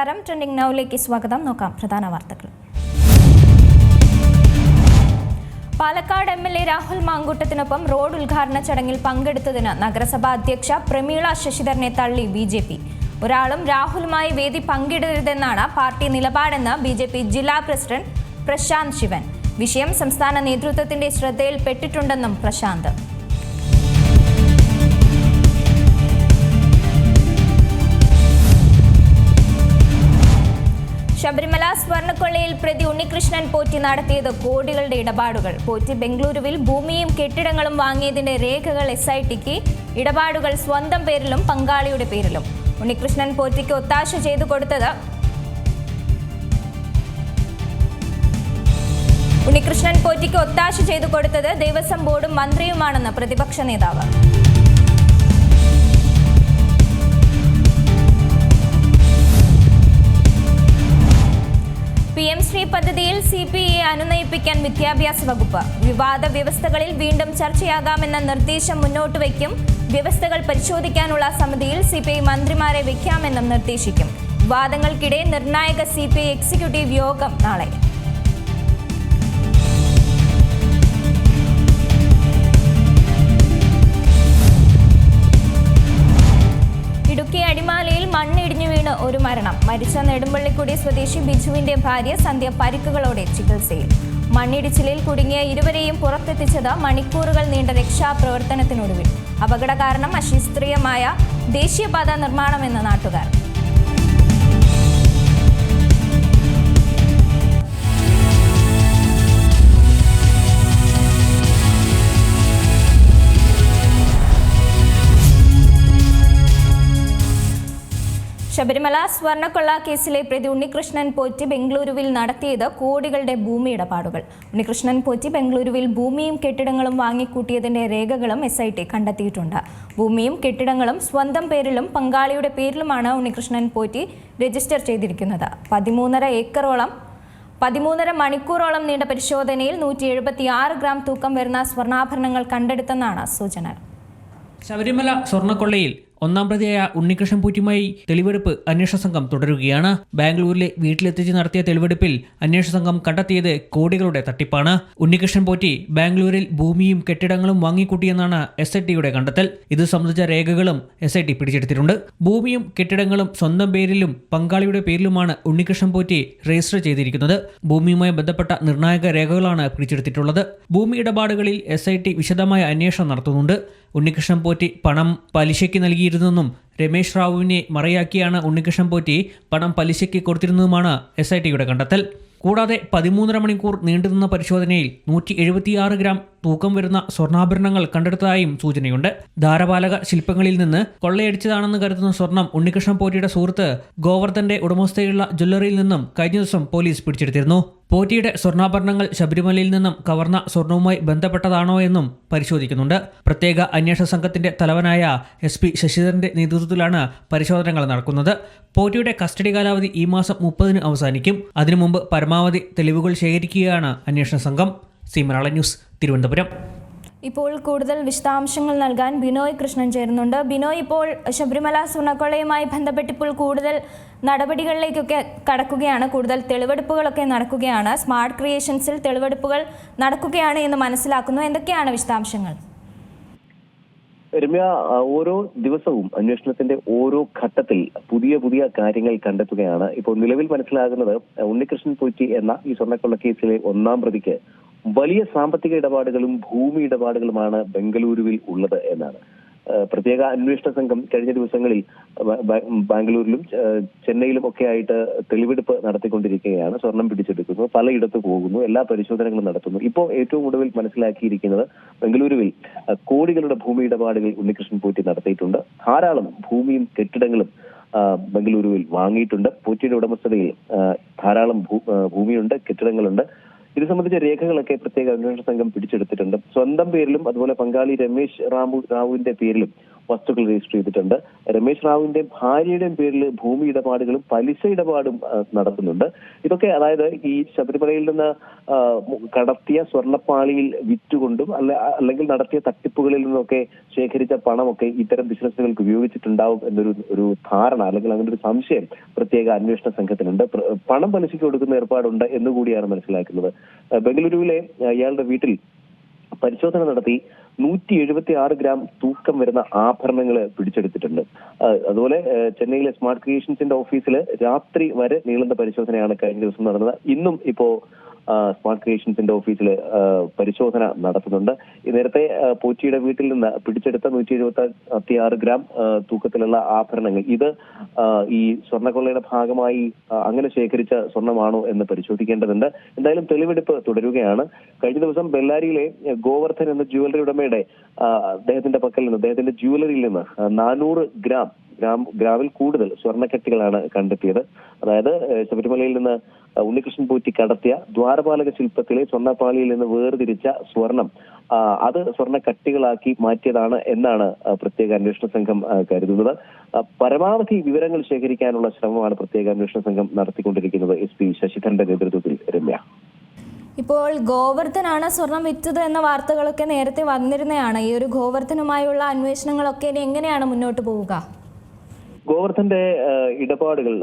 നമസ്കാരം. ട്രെൻഡിംഗ് നൗവിലേക്ക് സ്വാഗതം. നോക്കാം പ്രധാന വാർത്തകൾ. Palakkad M L A Rahul മാങ്കൂട്ടത്തിനൊപ്പം road ഉദ്ഘാടന ചടങ്ങിൽ പങ്കെടുത്തതിന് നഗരസഭാ അധ്യക്ഷ പ്രമീള ശശിധരനെ തള്ളി ബി ജെ പി. ഒരാളും രാഹുലുമായി വേദി പങ്കിടരുതെന്നാണ് പാർട്ടി നിലപാടെന്ന് ബി ജെ പി ജില്ലാ പ്രസിഡന്റ് പ്രശാന്ത് ശിവൻ. വിഷയം സംസ്ഥാന നേതൃത്വത്തിന്റെ ശ്രദ്ധയിൽപ്പെട്ടിട്ടുണ്ടെന്നും പ്രശാന്ത്. ശബരിമല സ്വർണക്കൊള്ളയിൽ പ്രതി ഉണ്ണികൃഷ്ണൻ പോറ്റി നടത്തിയത് കോടികളുടെ ഇടപാടുകൾ. പോറ്റി ബംഗളൂരുവിൽ ഭൂമിയും കെട്ടിടങ്ങളും വാങ്ങിയതിന്റെ രേഖകൾ എസ് ഐ ടിക്ക് ഇടപാടുകൾ സ്വന്തം പേരിലും പങ്കാളിയുടെ പേരിലും. ഉണ്ണികൃഷ്ണൻ പോറ്റിക്ക് ഒത്താശ ചെയ്തു കൊടുത്തത് ഉണ്ണികൃഷ്ണൻ പോറ്റിക്ക് ഒത്താശ ചെയ്തു കൊടുത്തത് ദേവസ്വം ബോർഡും മന്ത്രിയുമാണെന്ന് പ്രതിപക്ഷ നേതാവ്. പി എം ശ്രീ പദ്ധതിയിൽ സി പി ഐ അനുനയിപ്പിക്കാൻ വിദ്യാഭ്യാസ വകുപ്പ്. വിവാദ വ്യവസ്ഥകളിൽ വീണ്ടും ചർച്ചയാകാമെന്ന നിർദ്ദേശം മുന്നോട്ട് വയ്ക്കും. വ്യവസ്ഥകൾ പരിശോധിക്കാനുള്ള സമിതിയിൽ സി പി ഐ മന്ത്രിമാരെ വയ്ക്കാമെന്നും നിർദ്ദേശിക്കും. വാദങ്ങൾക്കിടെ നിർണായക സി പി ഐ എക്സിക്യൂട്ടീവ് യോഗം നാളെ. ഒരു മരണം. മരിച്ച നെടുമ്പള്ളിക്കുടി സ്വദേശി ബിജുവിന്റെ ഭാര്യ സന്ധ്യ പരിക്കുകളോടെ ചികിത്സയിൽ. മണ്ണിടിച്ചിലിൽ കുടുങ്ങിയ ഇരുവരെയും പുറത്തെത്തിച്ചത് മണിക്കൂറുകൾ നീണ്ട രക്ഷാപ്രവർത്തനത്തിനൊടുവിൽ. അപകട കാരണം അശാസ്ത്രീയമായ ദേശീയപാത നിർമ്മാണമെന്ന് നാട്ടുകാർ. ശബരിമല സ്വർണക്കൊള്ള കേസിലെ പ്രതി ഉണ്ണികൃഷ്ണൻ പോറ്റി ബംഗളൂരുവിൽ നടത്തിയത് കോടികളുടെ ഭൂമി ഇടപാടുകൾ. ഉണ്ണികൃഷ്ണൻ പോറ്റി ബംഗളൂരുവിൽ ഭൂമിയും കെട്ടിടങ്ങളും വാങ്ങിക്കൂട്ടിയതിന്റെ രേഖകളും എസ് ഐ ടി കണ്ടെത്തിയിട്ടുണ്ട്. ഭൂമിയും കെട്ടിടങ്ങളും സ്വന്തം പേരിലും പങ്കാളിയുടെ പേരിലുമാണ് ഉണ്ണികൃഷ്ണൻ പോറ്റി രജിസ്റ്റർ ചെയ്തിരിക്കുന്നത്. പതിമൂന്നര ഏക്കറോളം പതിമൂന്നര മണിക്കൂറോളം നീണ്ട പരിശോധനയിൽ നൂറ്റി എഴുപത്തി ആറ് ഗ്രാം തൂക്കം വരുന്ന സ്വർണാഭരണങ്ങൾ കണ്ടെടുത്തെന്നാണ് സൂചന. ശബരിമല സ്വർണക്കൊള്ളയിൽ ഒന്നാം പ്രതിയായ ഉണ്ണികൃഷ്ണൻ പൂറ്റിയുമായി തെളിവെടുപ്പ് അന്വേഷണ സംഘം തുടരുകയാണ്. ബാംഗ്ലൂരിലെ വീട്ടിലെത്തിച്ച് നടത്തിയ തെളിവെടുപ്പിൽ അന്വേഷണ സംഘം കണ്ടെത്തിയത് കോടികളുടെ തട്ടിപ്പാണ്. ഉണ്ണികൃഷ്ണൻ പോറ്റി ബാംഗ്ലൂരിൽ ഭൂമിയും കെട്ടിടങ്ങളും വാങ്ങിക്കൂട്ടിയെന്നാണ് എസ് ഐ ടിയുടെ കണ്ടെത്തൽ. ഇത് സംബന്ധിച്ച രേഖകളും എസ് ഐ ടി പിടിച്ചെടുത്തിട്ടുണ്ട്. ഭൂമിയും കെട്ടിടങ്ങളും സ്വന്തം പേരിലും പങ്കാളിയുടെ പേരിലുമാണ് ഉണ്ണികൃഷ്ണൻ പോറ്റി രജിസ്റ്റർ ചെയ്തിരിക്കുന്നത്. ഭൂമിയുമായി ബന്ധപ്പെട്ട നിർണായക രേഖകളാണ് പിടിച്ചെടുത്തിട്ടുള്ളത്. ഭൂമി ഇടപാടുകളിൽ എസ് ഐ ടി വിശദമായ അന്വേഷണം നടത്തുന്നുണ്ട്. ഉണ്ണികൃഷ്ണൻ പോറ്റി പണം പലിശയ്ക്ക് നൽകിയിരുന്നെന്നും രമേശ് റാവുവിനെ മറയാക്കിയാണ് ഉണ്ണികൃഷ്ണൻ പോറ്റി പണം പലിശയ്ക്ക് കൊടുത്തിരുന്നതുമാണ് എസ് ഐ ടിയുടെ കണ്ടെത്തൽ. കൂടാതെ പതിമൂന്നര മണിക്കൂർ നീണ്ടുനിന്ന പരിശോധനയിൽ നൂറ്റി എഴുപത്തിയാറ് ഗ്രാം തൂക്കം വരുന്ന സ്വർണാഭരണങ്ങൾ കണ്ടെടുത്തതായും സൂചനയുണ്ട്. ധാരപാലക ശില്പങ്ങളിൽ നിന്ന് കൊള്ളയടിച്ചതാണെന്ന് കരുതുന്ന സ്വർണം ഉണ്ണികൃഷ്ണൻ പോറ്റിയുടെ സുഹൃത്ത് ഗോവർദ്ധന്റെ ഉടമസ്ഥതയിലുള്ള ജ്വല്ലറിയിൽ നിന്നും കഴിഞ്ഞ ദിവസം പോലീസ് പിടിച്ചെടുത്തിരുന്നു. പോറ്റിയുടെ സ്വർണാഭരണങ്ങൾ ശബരിമലയിൽ നിന്നും കവർന്ന സ്വർണവുമായി ബന്ധപ്പെട്ടതാണോ എന്നും പരിശോധിക്കുന്നുണ്ട്. പ്രത്യേക അന്വേഷണ സംഘത്തിന്റെ തലവനായ എസ് പി ശശിധരന്റെ നേതൃത്വത്തിലാണ് പരിശോധനകൾ നടക്കുന്നത്. പോറ്റിയുടെ കസ്റ്റഡി കാലാവധി ഈ മാസം മുപ്പതിന് അവസാനിക്കും. അതിനു മുമ്പ് പരമാവധി തെളിവുകൾ ശേഖരിക്കുകയാണ് അന്വേഷണ സംഘം. സി മലയാള ന്യൂസ് തിരുവനന്തപുരം. ഇപ്പോൾ കൂടുതൽ വിശദാംശങ്ങൾ നൽകാൻ ബിനോയ് കൃഷ്ണൻ ചേരുന്നുണ്ട്. ബിനോയ് ഇപ്പോൾ ശബരിമല സ്വർണക്കൊള്ളയുമായി ബന്ധപ്പെട്ട് ഇപ്പോൾ കൂടുതൽ നടപടികളിലേക്കൊക്കെ കടക്കുകയാണ്. കൂടുതൽ തെളിവെടുപ്പുകളൊക്കെ നടക്കുകയാണ്. സ്മാർട്ട് ക്രിയേഷൻസിൽ തെളിവെടുപ്പുകൾ നടക്കുകയാണ് എന്ന് മനസ്സിലാക്കുന്നു. എന്തൊക്കെയാണ് വിശദാംശങ്ങൾ? രമ്യ ഓരോ ദിവസവും അന്വേഷണത്തിന്റെ ഓരോ ഘട്ടത്തിൽ പുതിയ പുതിയ കാര്യങ്ങൾ കണ്ടെത്തുകയാണ്. ഇപ്പോൾ നിലവിൽ മനസ്സിലാകുന്നത് ഉണ്ണികൃഷ്ണൻ പോറ്റി എന്ന ഈ സ്വർണക്കൊള്ള കേസിലെ ഒന്നാം പ്രതിക്ക് വലിയ സാമ്പത്തിക ഇടപാടുകളും ഭൂമി ഇടപാടുകളുമാണ് ബംഗളൂരുവിൽ ഉള്ളത് എന്നാണ്. പ്രത്യേക അന്വേഷണ സംഘം കഴിഞ്ഞ ദിവസങ്ങളിൽ ബാംഗ്ലൂരിലും ചെന്നൈയിലും ഒക്കെ ആയിട്ട് തെളിവെടുപ്പ് നടത്തിക്കൊണ്ടിരിക്കുകയാണ്. സ്വർണം പിടിച്ചെടുക്കുന്നു പലയിടത്ത് പോകുന്നു എല്ലാ പരിശോധനകളും നടത്തുന്നു. ഇപ്പോൾ ഏറ്റവും കൂടുതൽ മനസ്സിലാക്കിയിരിക്കുന്നത് ബംഗളൂരുവിൽ കോടികളുടെ ഭൂമി ഇടപാടുകൾ ഉണ്ണികൃഷ്ണൻ പോറ്റി നടത്തിയിട്ടുണ്ട്. ധാരാളം ഭൂമിയും കെട്ടിടങ്ങളും ബംഗളൂരുവിൽ വാങ്ങിയിട്ടുണ്ട്. പോറ്റിയുടെ ഉടമസ്ഥതയിൽ ധാരാളം ഭൂമിയുണ്ട് കെട്ടിടങ്ങളുണ്ട്. ഇത് സംബന്ധിച്ച രേഖകളൊക്കെ പ്രത്യേക അന്വേഷണ സംഘം പിടിച്ചെടുത്തിട്ടുണ്ട്. സ്വന്തം പേരിലും അതുപോലെ പങ്കാളി രമേശ് റാമു റാവുവിന്റെ പേരിലും വസ്തുക്കൾ രജിസ്റ്റർ ചെയ്തിട്ടുണ്ട്. രമേശ് റാവുവിന്റെ ഭാര്യയുടെയും പേരിൽ ഭൂമി ഇടപാടുകളും പലിശ ഇടപാടും നടത്തുന്നുണ്ട്. ഇതൊക്കെ അതായത് ഈ ശബരിമലയിൽ നിന്ന് കടത്തിയ സ്വർണപ്പാളിയിൽ വിറ്റുകൊണ്ടും അല്ല അല്ലെങ്കിൽ നടത്തിയ തട്ടിപ്പുകളിൽ നിന്നൊക്കെ ശേഖരിച്ച പണമൊക്കെ ഇത്തരം ബിസിനസ്സുകൾക്ക് ഉപയോഗിച്ചിട്ടുണ്ടാവും എന്നൊരു ഒരു ധാരണ അല്ലെങ്കിൽ അങ്ങനെ ഒരു സംശയം പ്രത്യേക അന്വേഷണ സംഘത്തിനുണ്ട്. പണം പലിശയ്ക്ക് കൊടുക്കുന്ന ഏർപ്പാടുണ്ട് എന്നുകൂടിയാണ് മനസ്സിലാക്കുന്നത്. ബംഗളൂരുവിലെ അയാളുടെ വീട്ടിൽ പരിശോധന നടത്തി നൂറ്റി എഴുപത്തി ആറ് ഗ്രാം തൂക്കം വരുന്ന ആഭരണങ്ങൾ പിടിച്ചെടുത്തിട്ടുണ്ട്. അതുപോലെ ചെന്നൈയിലെ സ്മാർട്ട് ക്രിയേഷൻസിന്റെ ഓഫീസിൽ രാത്രി വരെ നീളുന്ന പരിശോധനയാണ് കഴിഞ്ഞ ദിവസം നടന്നത്. ഇന്നും ഇപ്പോ സ്മാർട്ട് ക്രിയേഷൻസിന്റെ ഓഫീസിൽ പരിശോധന നടത്തുന്നുണ്ട്. നേരത്തെ പൂച്ചിയുടെ വീട്ടിൽ നിന്ന് പിടിച്ചെടുത്ത നൂറ്റി എഴുപത്തി ആറ് ഗ്രാം തൂക്കത്തിലുള്ള ആഭരണങ്ങൾ. ഇത് ഈ സ്വർണക്കൊള്ളയുടെ ഭാഗമായി അങ്ങനെ ശേഖരിച്ച സ്വർണമാണോ എന്ന് പരിശോധിക്കേണ്ടതുണ്ട്. എന്തായാലും തെളിവെടുപ്പ് തുടരുകയാണ്. കഴിഞ്ഞ ദിവസം ബെല്ലാരിയിലെ ഗോവർദ്ധൻ എന്ന ജ്വല്ലറി ഉടമയുടെ അദ്ദേഹത്തിന്റെ പക്കൽ നിന്ന് അദ്ദേഹത്തിന്റെ ജ്വല്ലറിയിൽ നിന്ന് നാനൂറ് ഗ്രാം ഗ്രാം ഗ്രാമിൽ കൂടുതൽ സ്വർണക്കെട്ടുകളാണ് കണ്ടെത്തിയത്. അതായത് ശബരിമലയിൽ നിന്ന് ഉണ്ണികൃഷ്ണൻ പോറ്റി കടത്തിയ ദ്വാരപാലക ശില്പത്തിലെ സ്വർണപ്പാളിയിൽ നിന്ന് വേർതിരിച്ച സ്വർണം. അത് സ്വർണ കട്ടികളാക്കി മാറ്റിയതാണ് എന്നാണ് പ്രത്യേക അന്വേഷണ സംഘം കരുതുന്നത്. പരമാവധി വിവരങ്ങൾ ശേഖരിക്കാനുള്ള ശ്രമമാണ് പ്രത്യേക അന്വേഷണ സംഘം നടത്തിക്കൊണ്ടിരിക്കുന്നത്. എസ് പി ശശിധരന്റെ നേതൃത്വത്തിൽ രമ്യ. ഇപ്പോൾ ഗോവർദ്ധനാണ് സ്വർണം വിറ്റത് എന്ന വാർത്തകളൊക്കെ നേരത്തെ വന്നിരുന്നതാണ്. ഈ ഒരു ഗോവർദ്ധനുമായുള്ള അന്വേഷണങ്ങളൊക്കെ എങ്ങനെയാണ് മുന്നോട്ട് പോവുക? ഗോവർദ്ധന്റെ ഇടപാടുകൾ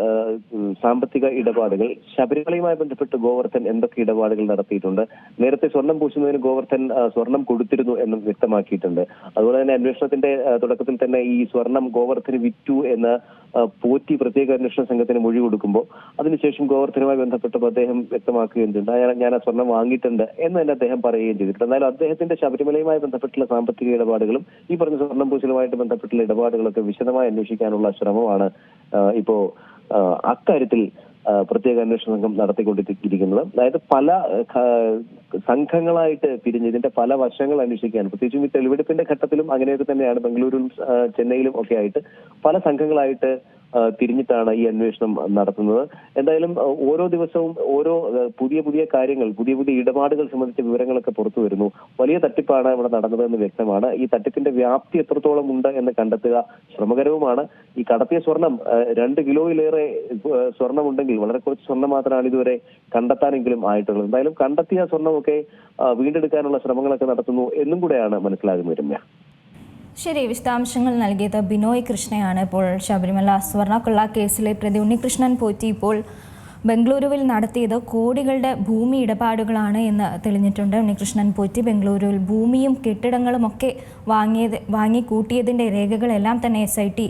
സാമ്പത്തിക ഇടപാടുകൾ ശബരിമലയുമായി ബന്ധപ്പെട്ട് ഗോവർദ്ധൻ എന്തൊക്കെ ഇടപാടുകൾ നടത്തിയിട്ടുണ്ട്? നേരത്തെ സ്വർണം പൂശുന്നതിന് ഗോവർദ്ധൻ സ്വർണം കൊടുത്തിരുന്നു എന്നും വ്യക്തമാക്കിയിട്ടുണ്ട്. അതുപോലെ തന്നെ അന്വേഷണത്തിന്റെ തുടക്കത്തിൽ തന്നെ ഈ സ്വർണം ഗോവർദ്ധന് വിറ്റു എന്ന് പോറ്റി പ്രത്യേക അന്വേഷണ സംഘത്തിന് മൊഴി കൊടുക്കുമ്പോൾ അതിനുശേഷം ഗോവർദ്ധനുമായി ബന്ധപ്പെട്ടപ്പോൾ അദ്ദേഹം വ്യക്തമാക്കുകയും ചെയ്തു. "ആ, ഞാൻ- ഞാൻ ആ സ്വർണം വാങ്ങിയിട്ടുണ്ട് എന്ന് തന്നെ അദ്ദേഹം പറയുകയും ചെയ്തിട്ടുണ്ട്. എന്നാലും അദ്ദേഹത്തിന്റെ ശബരിമലയുമായി ബന്ധപ്പെട്ടുള്ള സാമ്പത്തിക ഇടപാടുകളും ഈ പറഞ്ഞ സ്വർണം പൂശലുമായിട്ട് ബന്ധപ്പെട്ടുള്ള ഇടപാടുകളൊക്കെ വിശദമായി അന്വേഷിക്കാനുള്ള ശ്രമമാണ് ഇപ്പോ അക്കാര്യത്തിൽ പ്രത്യേക അന്വേഷണ സംഘം നടത്തിക്കൊണ്ടിരിക്കുന്നത്. അതായത് പല സംഘങ്ങളായിട്ട് പിരിഞ്ഞ് ഇതിന്റെ പല വശങ്ങൾ അന്വേഷിക്കാൻ പ്രത്യേകിച്ചും ഈ തെളിവെടുപ്പിന്റെ ഘട്ടത്തിലും അങ്ങനെയൊക്കെ തന്നെയാണ് ബംഗളൂരുവിലും ചെന്നൈയിലും ഒക്കെ ആയിട്ട് പല സംഘങ്ങളായിട്ട് തിരിഞ്ഞിട്ടാണ് ഈ അന്വേഷണം നടത്തുന്നത്. എന്തായാലും ഓരോ ദിവസവും ഓരോ പുതിയ പുതിയ കാര്യങ്ങൾ പുതിയ പുതിയ ഇടപാടുകൾ സംബന്ധിച്ച വിവരങ്ങളൊക്കെ പുറത്തു വരുന്നു. വലിയ തട്ടിപ്പാണ് ഇവിടെ നടന്നതെന്ന് വ്യക്തമാണ്. ഈ തട്ടിപ്പിന്റെ വ്യാപ്തി എത്രത്തോളം ഉണ്ട് എന്ന് കണ്ടെത്തുക ശ്രമകരവുമാണ്. ഈ കടത്തിയ സ്വർണം രണ്ട് കിലോയിലേറെ സ്വർണം സ്വർണമുണ്ടെങ്കിൽ വളരെ കുറച്ച് സ്വർണം മാത്രമാണ് ഇതുവരെ കണ്ടെത്താനെങ്കിലും ആയിട്ടുള്ളത്. എന്തായാലും കണ്ടെത്തിയ സ്വർണമൊക്കെ വീണ്ടെടുക്കാനുള്ള ശ്രമങ്ങളൊക്കെ നടത്തുന്നു എന്നും കൂടെയാണ് മനസ്സിലാകുന്നത് രമ്യ. ശരി വിശദാംശങ്ങൾ നൽകിയത് ബിനോയ് കൃഷ്ണയാണ്. ഇപ്പോൾ ശബരിമല സ്വർണക്കൊള്ള കേസിലെ പ്രതി ഉണ്ണികൃഷ്ണൻ പോറ്റി ഇപ്പോൾ ബംഗളൂരുവിൽ നടത്തിയത് കോടികളുടെ ഭൂമി ഇടപാടുകളാണ് എന്ന് തെളിഞ്ഞിട്ടുണ്ട്. ഉണ്ണികൃഷ്ണൻ പോറ്റി ബംഗളൂരുവിൽ ഭൂമിയും കെട്ടിടങ്ങളും ഒക്കെ വാങ്ങിയത് വാങ്ങിക്കൂട്ടിയതിന്റെ രേഖകളെല്ലാം തന്നെ എസ് ഐ ടി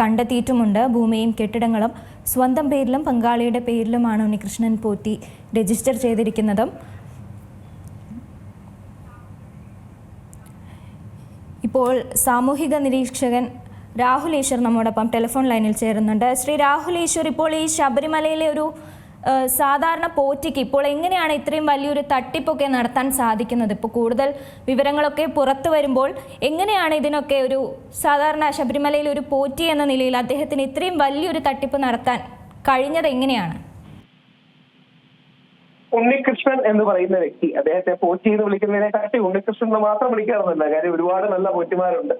കണ്ടെത്തിയിട്ടുമുണ്ട്. ഭൂമിയും കെട്ടിടങ്ങളും സ്വന്തം പേരിലും പങ്കാളിയുടെ പേരിലുമാണ് ഉണ്ണികൃഷ്ണൻ പോറ്റി രജിസ്റ്റർ ചെയ്തിരിക്കുന്നതും. ഇപ്പോൾ സാമൂഹിക നിരീക്ഷകൻ രാഹുൽ ഈശ്വർ നമ്മോടൊപ്പം ടെലിഫോൺ ലൈനിൽ ചേരുന്നുണ്ട്. ശ്രീ രാഹുൽ ഈശ്വർ ഇപ്പോൾ ഈ ശബരിമലയിലെ ഒരു സാധാരണ പോറ്റിക്ക് ഇപ്പോൾ എങ്ങനെയാണ് ഇത്രയും വലിയൊരു തട്ടിപ്പൊക്കെ നടത്താൻ സാധിക്കുന്നത്? ഇപ്പോൾ കൂടുതൽ വിവരങ്ങളൊക്കെ പുറത്തു വരുമ്പോൾ എങ്ങനെയാണ് ഇതിനൊക്കെ ഒരു സാധാരണ ശബരിമലയിൽ ഒരു പോറ്റി എന്ന നിലയിൽ അദ്ദേഹത്തിന് ഇത്രയും വലിയൊരു തട്ടിപ്പ് നടത്താൻ കഴിഞ്ഞത് എങ്ങനെയാണ്? ഉണ്ണികൃഷ്ണൻ എന്ന് പറയുന്ന വ്യക്തി അദ്ദേഹത്തെ പോറ്റി എന്ന് വിളിക്കുന്നതിനെ കാട്ടി ഉണ്ണികൃഷ്ണൻ എന്ന് മാത്രം വിളിക്കാറൊന്നുമില്ല. കാര്യം ഒരുപാട് നല്ല പോറ്റിമാരുണ്ട്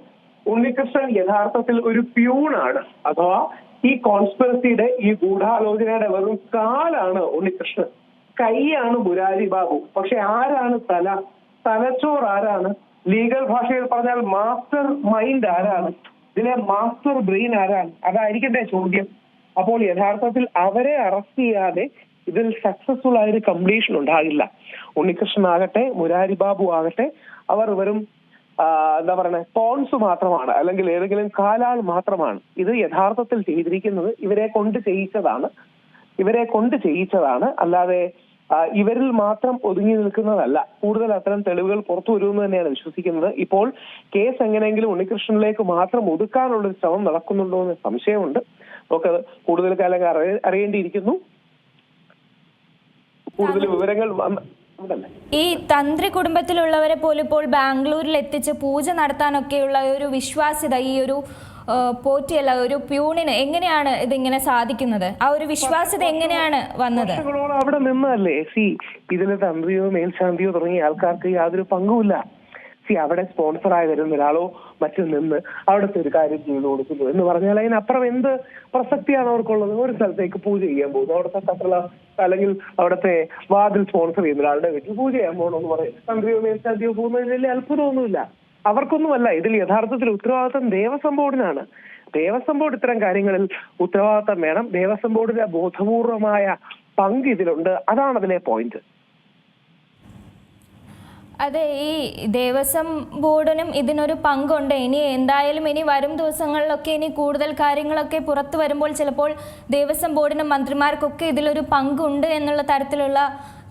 ഉണ്ണികൃഷ്ണൻ യഥാർത്ഥത്തിൽ ഒരു പ്യൂണാണ്. അഥവാ ഈ കോൺസ്പിറസിയുടെ ഈ ഗൂഢാലോചനയുടെ വെറും കാലാണ് ഉണ്ണികൃഷ്ണൻ. കൈയാണ് മുരാരി ബാബു. പക്ഷെ ആരാണ് തല? തലച്ചോർ ആരാണ്? ലീഗൽ ഭാഷയിൽ പറഞ്ഞാൽ മാസ്റ്റർ മൈൻഡ് ആരാണ്? ഇതിലെ മാസ്റ്റർ ബ്രെയിൻ ആരാണ്? അതായിരിക്കട്ടെ ചോദ്യം. അപ്പോൾ യഥാർത്ഥത്തിൽ അവരെ അറസ്റ്റ് ചെയ്യാതെ ഇതിൽ സക്സസ്ഫുൾ ആയ ഒരു കംപ്ലീഷൻ ഉണ്ടാകില്ല. ഉണ്ണികൃഷ്ണൻ ആകട്ടെ മുരാരി ബാബു ആകട്ടെ അവർ വെറും എന്താ പറയുന്നത് പോൺസ് മാത്രമാണ് അല്ലെങ്കിൽ ഏതെങ്കിലും കാലാൾ മാത്രമാണ്. ഇത് യഥാർത്ഥത്തിൽ ചെയ്തിരിക്കുന്നത് ഇവരെ കൊണ്ട് ചെയ്യിച്ചതാണ്. ഇവരെ കൊണ്ട് ചെയ്യിച്ചതാണ്. അല്ലാതെ ഇവരിൽ മാത്രം ഒതുങ്ങി നിൽക്കുന്നതല്ല. കൂടുതൽ അത്തരം തെളിവുകൾ പുറത്തു വരുമെന്ന് തന്നെയാണ് വിശ്വസിക്കുന്നത്. ഇപ്പോൾ കേസ് എങ്ങനെയെങ്കിലും ഉണ്ണികൃഷ്ണനിലേക്ക് മാത്രം ഒതുക്കാനുള്ള ഒരു ശ്രമം നടക്കുന്നുണ്ടോ എന്ന് സംശയമുണ്ട്. നമുക്കത് കൂടുതൽ കാലം അറിയ- അറിയേണ്ടിയിരിക്കുന്നു. കൂടുതൽ വിവരങ്ങൾ ഈ തന്ത്രി കുടുംബത്തിലുള്ളവരെ പോലും ഇപ്പോൾ ബാംഗ്ലൂരിൽ എത്തിച്ച് പൂജ നടത്താനൊക്കെയുള്ള ഒരു വിശ്വാസ്യത ഈ ഒരു പോറ്റിയല്ല ഒരു പ്യൂണിന് എങ്ങനെയാണ് ഇതിങ്ങനെ സാധിക്കുന്നത്? ആ ഒരു വിശ്വാസ്യത എങ്ങനെയാണ് വന്നത്? അവിടെ നിന്നല്ലേ സി ഇതിന് തന്ത്രിയോ മേൽശാന്തിയോ തുടങ്ങിയ ആൾക്കാർക്ക് യാതൊരു പങ്കുമില്ല. വ്യക്തി അവിടെ സ്പോൺസറായി വരുന്ന ഒരാളോ മറ്റും നിന്ന് അവിടുത്തെ ഒരു കാര്യം ചെയ്തു കൊടുക്കുന്നു. എന്ന് പറഞ്ഞാൽ അതിനപ്പുറം എന്ത് പ്രസക്തിയാണ് അവർക്കുള്ളത്? ഒരു സ്ഥലത്തേക്ക് പൂജ ചെയ്യാൻ പോകുന്നു. അവിടുത്തെ കട്ടള അല്ലെങ്കിൽ അവിടുത്തെ വാതിൽ സ്പോൺസർ ചെയ്യുന്ന ഒരാളുടെ വീട്ടിൽ പൂജ ചെയ്യാൻ പോകണമെന്ന് പറയും. തന്ത്രിയോ മേൽശാന്തിയോ പോകുന്നതിന് വലിയ അത്ഭുതമൊന്നുമില്ല. അവർക്കൊന്നുമല്ല ഇതിൽ യഥാർത്ഥത്തിൽ ഉത്തരവാദിത്വം ദേവസ്വം ബോർഡിനാണ്. ദേവസ്വം ബോർഡ് ഇത്തരം കാര്യങ്ങളിൽ ഉത്തരവാദിത്തം വേണം. ദേവസ്വം ബോർഡിന്റെ ബോധപൂർവമായ പങ്ക് ഇതിലുണ്ട്. അതാണ് അതിലെ പോയിന്റ് അതെ ഈ ദേവസ്വം ബോർഡിനും ഇതിനൊരു പങ്കുണ്ട്. ഇനി എന്തായാലും ഇനി വരും ദിവസങ്ങളിലൊക്കെ ഇനി കൂടുതൽ കാര്യങ്ങളൊക്കെ പുറത്തു വരുമ്പോൾ ചിലപ്പോൾ ദേവസ്വം ബോർഡിനും മന്ത്രിമാർക്കൊക്കെ ഇതിലൊരു പങ്കുണ്ട് എന്നുള്ള തരത്തിലുള്ള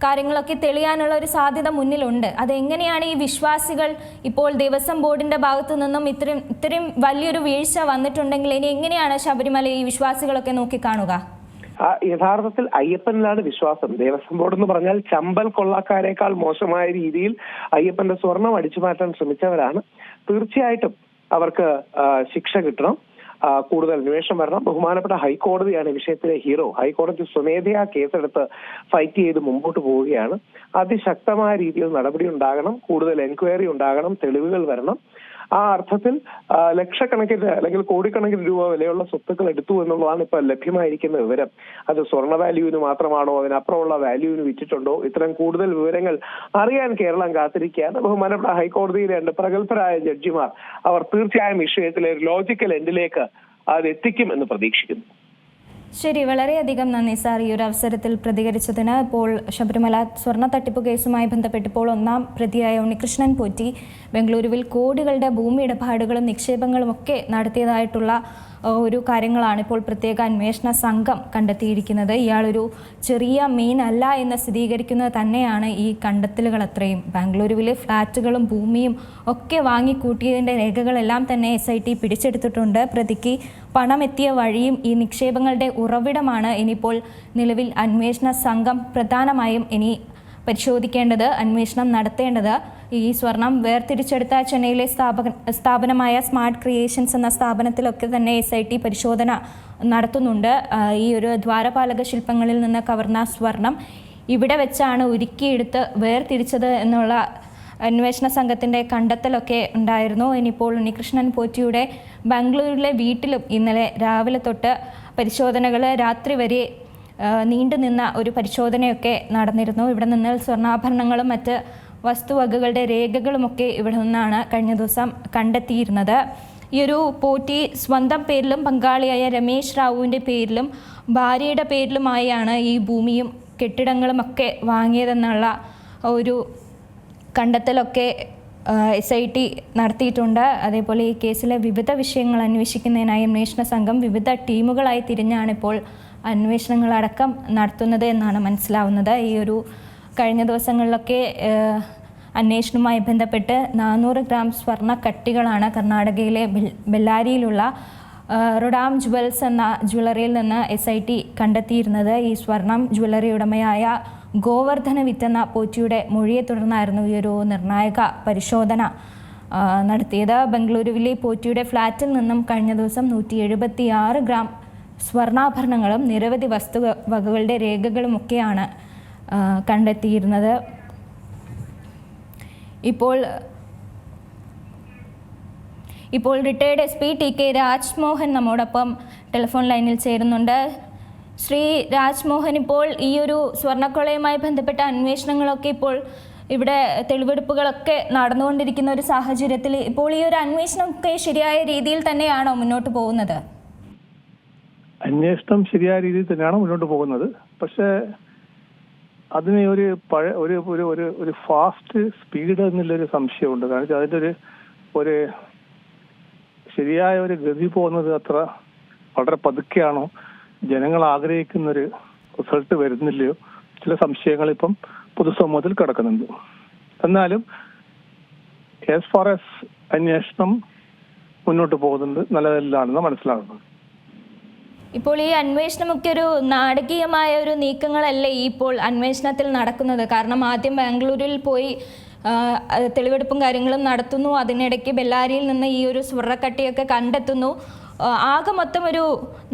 കാര്യങ്ങളൊക്കെ തെളിയാനുള്ള ഒരു സാധ്യത മുന്നിലുണ്ട്. അതെങ്ങനെയാണ് ഈ വിശ്വാസികൾ ഇപ്പോൾ ദേവസ്വം ബോർഡിന്റെ ഭാഗത്തു നിന്നും ഇത്രയും ഇത്രയും വലിയൊരു വീഴ്ച വന്നിട്ടുണ്ടെങ്കിൽ ഇനി എങ്ങനെയാണ് ശബരിമല ഈ വിശ്വാസികളൊക്കെ നോക്കിക്കാണുക? യഥാർത്ഥത്തിൽ അയ്യപ്പനിലാണ് വിശ്വാസം. ദേവസ്വം ബോർഡ് എന്ന് പറഞ്ഞാൽ ചമ്പൽ കൊള്ളക്കാരേക്കാൾ മോശമായ രീതിയിൽ അയ്യപ്പന്റെ സ്വർണം അടിച്ചു മാറ്റാൻ ശ്രമിച്ചവരാണ്. തീർച്ചയായിട്ടും അവർക്ക് ശിക്ഷ കിട്ടണം. കൂടുതൽ അന്വേഷണം വരണം. ബഹുമാനപ്പെട്ട ഹൈക്കോടതിയാണ് ഈ വിഷയത്തിലെ ഹീറോ. ഹൈക്കോടതി സ്വമേധയാ കേസെടുത്ത് ഫൈറ്റ് ചെയ്ത് മുമ്പോട്ട് പോവുകയാണ്. അതിശക്തമായ രീതിയിൽ നടപടി ഉണ്ടാകണം. കൂടുതൽ എൻക്വയറി ഉണ്ടാകണം. തെളിവുകൾ വരണം. ആ അർത്ഥത്തിൽ ലക്ഷക്കണക്കിന് അല്ലെങ്കിൽ കോടിക്കണക്കിന് രൂപ വിലയുള്ള സ്വത്തുക്കൾ എടുത്തു എന്നുള്ളതാണ് ഇപ്പൊ ലഭ്യമായിരിക്കുന്ന വിവരം. അത് സ്വർണ വാല്യൂവിന് മാത്രമാണോ അതിനപ്പുറമുള്ള വാല്യൂവിന് വിറ്റിട്ടുണ്ടോ? ഇത്തരം കൂടുതൽ വിവരങ്ങൾ അറിയാൻ കേരളം കാത്തിരിക്കുകയാണ്. ബഹുമാനപ്പെട്ട ഹൈക്കോടതിയിലെ രണ്ട് പ്രഗത്ഭരായ ജഡ്ജിമാർ അവർ തീർച്ചയായും വിഷയത്തിലെ ലോജിക്കൽ എൻഡിലേക്ക് അത് എത്തിക്കും എന്ന് പ്രതീക്ഷിക്കുന്നു. ശരി വളരെയധികം നന്ദി സാർ. ഈ ഒരു അവസരത്തിൽ പ്രതികരിച്ചതിന് ഇപ്പോൾ ശബരിമല സ്വർണ തട്ടിപ്പ് കേസുമായി ബന്ധപ്പെട്ട് ഇപ്പോൾ ഒന്നാം പ്രതിയായ ഉണ്ണികൃഷ്ണൻ പോറ്റി. ബംഗളൂരുവിൽ കോടികളുടെ ഭൂമി ഇടപാടുകളും നിക്ഷേപങ്ങളും ഒക്കെ നടത്തിയതായിട്ടുള്ള ഒരു കാര്യങ്ങളാണ് ഇപ്പോൾ പ്രത്യേക അന്വേഷണ സംഘം കണ്ടെത്തിയിരിക്കുന്നത്. ഇയാളൊരു ചെറിയ മീൻ അല്ല എന്ന് സ്ഥിരീകരിക്കുന്നത് തന്നെയാണ് ഈ കണ്ടെത്തലുകൾ അത്രയും. ബാംഗ്ലൂരുവിലെ ഫ്ലാറ്റുകളും ഭൂമിയും ഒക്കെ വാങ്ങിക്കൂട്ടിയതിന്റെ രേഖകളെല്ലാം തന്നെ എസ് ഐ ടി പിടിച്ചെടുത്തിട്ടുണ്ട്. പ്രതിക്ക് പണം എത്തിയ വഴിയും ഈ നിക്ഷേപങ്ങളുടെ ഉറവിടമാണ് ഇനിയിപ്പോൾ നിലവിൽ അന്വേഷണ സംഘം പ്രധാനമായും ഇനി പരിശോധിക്കേണ്ടത് അന്വേഷണം നടത്തേണ്ടത്. ഈ സ്വർണം വേർതിരിച്ചെടുത്ത ചെന്നൈയിലെ സ്ഥാപക സ്ഥാപനമായ സ്മാർട്ട് ക്രിയേഷൻസ് എന്ന സ്ഥാപനത്തിലൊക്കെ തന്നെ എസ് ഐ ടി പരിശോധന നടത്തുന്നുണ്ട്. ഈ ഒരു ദ്വാരപാലക ശില്പങ്ങളിൽ നിന്ന് കവർന്ന സ്വർണം ഇവിടെ വെച്ചാണ് ഉരുക്കിയെടുത്ത് വേർതിരിച്ചത് എന്നുള്ള അന്വേഷണ സംഘത്തിന്റെ കണ്ടെത്തലൊക്കെ ഉണ്ടായിരുന്നു. ഇനിയിപ്പോൾ ഉണ്ണികൃഷ്ണൻ പോറ്റിയുടെ ബാംഗ്ലൂരിലെ വീട്ടിലും ഇന്നലെ രാവിലെ തൊട്ട് പരിശോധനകൾ രാത്രി വരെ നീണ്ടുനിന്ന ഒരു പരിശോധനയൊക്കെ നടന്നിരുന്നു. ഇവിടെ നിന്ന് സ്വർണാഭരണങ്ങളും മറ്റ് വസ്തുവകകളുടെ രേഖകളുമൊക്കെ ഇവിടെ നിന്നാണ് കഴിഞ്ഞ ദിവസം കണ്ടെത്തിയിരുന്നത്. ഈ ഒരു പോറ്റി സ്വന്തം പേരിലും പങ്കാളിയായ രമേശ് റാവുവിന്റെ പേരിലും ഭാര്യയുടെ പേരിലുമായാണ് ഈ ഭൂമിയും കെട്ടിടങ്ങളും ഒക്കെ വാങ്ങിയതെന്നുള്ള ഒരു കണ്ടെത്തലൊക്കെ എസ് ഐ ടി നടത്തിയിട്ടുണ്ട്. അതേപോലെ ഈ കേസിലെ വിവിധ വിഷയങ്ങൾ അന്വേഷിക്കുന്നതിനായി അന്വേഷണ സംഘം വിവിധ ടീമുകളായി തിരിഞ്ഞാണ് ഇപ്പോൾ അന്വേഷണങ്ങളടക്കം നടത്തുന്നത് എന്നാണ് മനസ്സിലാവുന്നത്. ഈ ഒരു കഴിഞ്ഞ ദിവസങ്ങളിലൊക്കെ അന്വേഷണവുമായി ബന്ധപ്പെട്ട് നാനൂറ് ഗ്രാം സ്വർണ കട്ടികളാണ് കർണാടകയിലെ ബെല്ലാരിയിലുള്ള റൊഡാം ജുവൽസ് എന്ന ജ്വല്ലറിയിൽ നിന്ന് എസ് ഐ ടി കണ്ടെത്തിയിരുന്നത്. ഈ സ്വർണം ജ്വല്ലറി ഉടമയായ ഗോവർദ്ധന വിറ്റെന്ന പോറ്റിയുടെ മൊഴിയെ തുടർന്നായിരുന്നു ഈ ഒരു നിർണായക പരിശോധന നടത്തിയത്. ബംഗളൂരുവിലെ പോറ്റിയുടെ ഫ്ളാറ്റിൽ നിന്നും കഴിഞ്ഞ ദിവസം നൂറ്റി എഴുപത്തി ആറ് ഗ്രാം സ്വർണാഭരണങ്ങളും നിരവധി വസ്തു വകകളുടെ രേഖകളുമൊക്കെയാണ് കണ്ടെത്തിയിരുന്നത്. ഇപ്പോൾ ഇപ്പോൾ retired S P T K Rajmohan നമ്മോടൊപ്പം ടെലിഫോൺ ലൈനിൽ ചേരുന്നുണ്ട്. ശ്രീ രാജ്മോഹൻ ഇപ്പോൾ ഈ ഒരു സ്വർണക്കൊളയുമായി ബന്ധപ്പെട്ട അന്വേഷണങ്ങളൊക്കെ ഇപ്പോൾ ഇവിടെ തെളിവെടുപ്പുകളൊക്കെ നടന്നുകൊണ്ടിരിക്കുന്ന ഒരു സാഹചര്യത്തിൽ ഇപ്പോൾ ഈ ഒരു അന്വേഷണമൊക്കെ ശരിയായ രീതിയിൽ തന്നെയാണോ മുന്നോട്ട് പോകുന്നത്? അന്വേഷണം ശരിയായ രീതിയിൽ തന്നെയാണ് മുന്നോട്ട് പോകുന്നത്. പക്ഷേ അതിന് ഒരു പഴയ ഒരു ഒരു ഒരു ഫാസ്റ്റ് സ്പീഡ് എന്നുള്ളൊരു സംശയമുണ്ട്. കാരണം അതിന്റെ ഒരു ഒരു ശരിയായ ഒരു ഗതി പോകുന്നത് അത്ര വളരെ പതുക്കെയാണോ? ജനങ്ങൾ ആഗ്രഹിക്കുന്ന ഒരു റിസൾട്ട് വരുന്നില്ലയോ? ചില സംശയങ്ങൾ ഇപ്പം പൊതുസമൂഹത്തിൽ കിടക്കുന്നുണ്ട്. എന്നാലും ആസ് ഫാർ ആസ് അന്വേഷണം മുന്നോട്ട് പോകുന്നുണ്ട് നല്ലതല്ലാണെന്ന് മനസ്സിലാകുന്നത് ഇപ്പോൾ ഈ അന്വേഷണമൊക്കെ ഒരു നാടകീയമായ ഒരു നീക്കങ്ങളല്ലേ ഇപ്പോൾ അന്വേഷണത്തിൽ നടക്കുന്നത്? കാരണം ആദ്യം ബാംഗ്ലൂരിൽ പോയി തെളിവെടുപ്പും കാര്യങ്ങളും നടത്തുന്നു. അതിനിടയ്ക്ക് ബെല്ലാരിയിൽ നിന്ന് ഈ ഒരു സ്വർണക്കട്ടിയൊക്കെ കണ്ടെത്തുന്നു. ആകെ മൊത്തം ഒരു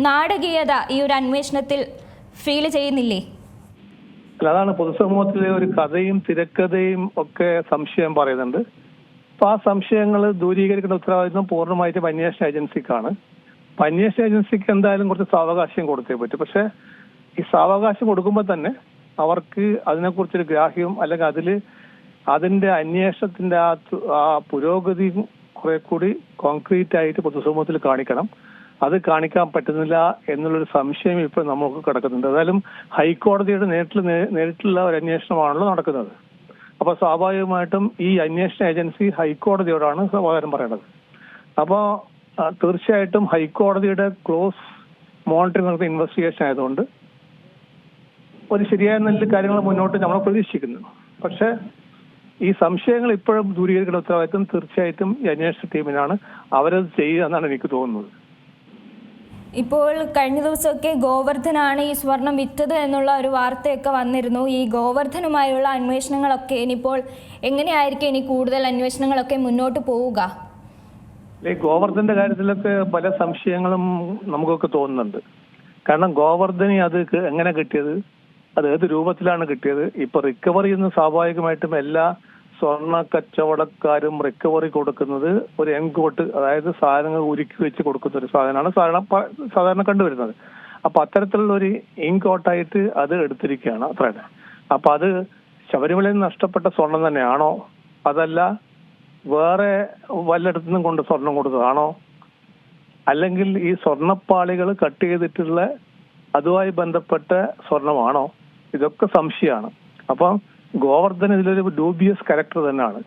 നാടകീയത ഈ ഒരു അന്വേഷണത്തിൽ ഫീൽ ചെയ്യുന്നില്ലേ? അതാണ് പൊതുസമൂഹത്തിലെ ഒരു കഥയും തിരക്കഥയും ഒക്കെ സംശയം പറയുന്നുണ്ട്. അപ്പൊ ആ സംശയങ്ങൾ ദൂരീകരിക്കുന്ന ഉത്തരവാദിത്വം പൂർണമായിട്ടും അന്വേഷണ ഏജൻസിക്കാണ്. അപ്പൊ അന്വേഷണ ഏജൻസിക്ക് എന്തായാലും കുറച്ച് സാവകാശം കൊടുത്തേ പറ്റും. പക്ഷെ ഈ സാവകാശം കൊടുക്കുമ്പോൾ തന്നെ അവർക്ക് അതിനെക്കുറിച്ചൊരു ഗ്രാഹ്യവും അല്ലെങ്കിൽ അതിൽ അതിന്റെ അന്വേഷണത്തിന്റെ ആ ആ പുരോഗതിയും കുറെ കൂടി കോൺക്രീറ്റ് ആയിട്ട് പൊതുസമൂഹത്തിൽ കാണിക്കണം. അത് കാണിക്കാൻ പറ്റുന്നില്ല എന്നുള്ളൊരു സംശയം ഇപ്പൊ നമുക്ക് കിടക്കുന്നുണ്ട്. ഏതായാലും ഹൈക്കോടതിയുടെ നേരിട്ട് നേരിട്ടുള്ള ഒരു അന്വേഷണമാണല്ലോ നടക്കുന്നത്. അപ്പൊ സ്വാഭാവികമായിട്ടും ഈ അന്വേഷണ ഏജൻസി ഹൈക്കോടതിയോടാണ് സമാധാനം പറയേണ്ടത്. അപ്പോ തീർച്ചയായിട്ടും ഹൈക്കോടതിയുടെ ക്ലോസ് മോണിറ്ററിംഗ് ഇൻവെസ്റ്റിഗേഷൻ ആയതുകൊണ്ട് ഒരു ശരിയായ നല്ല കാര്യങ്ങൾ മുന്നോട്ട് നമ്മൾ പ്രതീക്ഷിക്കുന്നു. പക്ഷെ ഈ സംശയങ്ങൾ ഇപ്പോഴും ദൂരീകരിക്കുന്ന ഉത്തരവാദിത്വം തീർച്ചയായിട്ടും ഈ അന്വേഷണ ടീമിനാണ്. അവരത് ചെയ്യുക എന്നാണ് എനിക്ക് തോന്നുന്നത്. ഇപ്പോൾ കഴിഞ്ഞ ദിവസമൊക്കെ ഗോവർദ്ധനാണ് ഈ സ്വർണം വിറ്റത് എന്നുള്ള ഒരു വാർത്തയൊക്കെ വന്നിരുന്നു. ഈ ഗോവർദ്ധനുമായുള്ള അന്വേഷണങ്ങളൊക്കെ ഇനിയിപ്പോൾ എങ്ങനെയായിരിക്കും ഇനി കൂടുതൽ അന്വേഷണങ്ങളൊക്കെ മുന്നോട്ട് പോവുക? ഈ ഗോവർദ്ധന്റെ കാര്യത്തിലൊക്കെ പല സംശയങ്ങളും നമുക്കൊക്കെ തോന്നുന്നുണ്ട്. കാരണം ഗോവർദ്ധനി അത് എങ്ങനെ കിട്ടിയത്? അത് ഏത് രൂപത്തിലാണ് കിട്ടിയത്? ഇപ്പൊ റിക്കവറി എന്ന് സ്വാഭാവികമായിട്ടും എല്ലാ സ്വർണ കച്ചവടക്കാരും റിക്കവറി കൊടുക്കുന്നത് ഒരു എൻകോട്ട് അതായത് സാധനങ്ങൾ ഉരുക്കി വെച്ച് കൊടുക്കുന്ന ഒരു സാധനമാണ് സാധാരണ സാധാരണ കണ്ടുവരുന്നത്. അപ്പൊ അത്തരത്തിലുള്ള ഒരു ഇൻകോട്ടായിട്ട് അത് എടുത്തിരിക്കുകയാണ് അത്ര. അപ്പൊ അത് ശബരിമലയിൽ നഷ്ടപ്പെട്ട സ്വർണം തന്നെയാണോ? അതല്ല വേറെ വല്ലയിടത്തു നിന്നും കൊണ്ട് സ്വർണം കൊടുത്തതാണോ? അല്ലെങ്കിൽ ഈ സ്വർണപ്പാളികൾ കട്ട് ചെയ്തിട്ടുള്ള അതുമായി ബന്ധപ്പെട്ട സ്വർണമാണോ ഇതൊക്കെ സംശയമാണ്. അപ്പം ഗോവർദ്ധൻ ഇതിലൊരു ഡൂബിയസ് ക്യാരക്ടർ തന്നെയാണ്.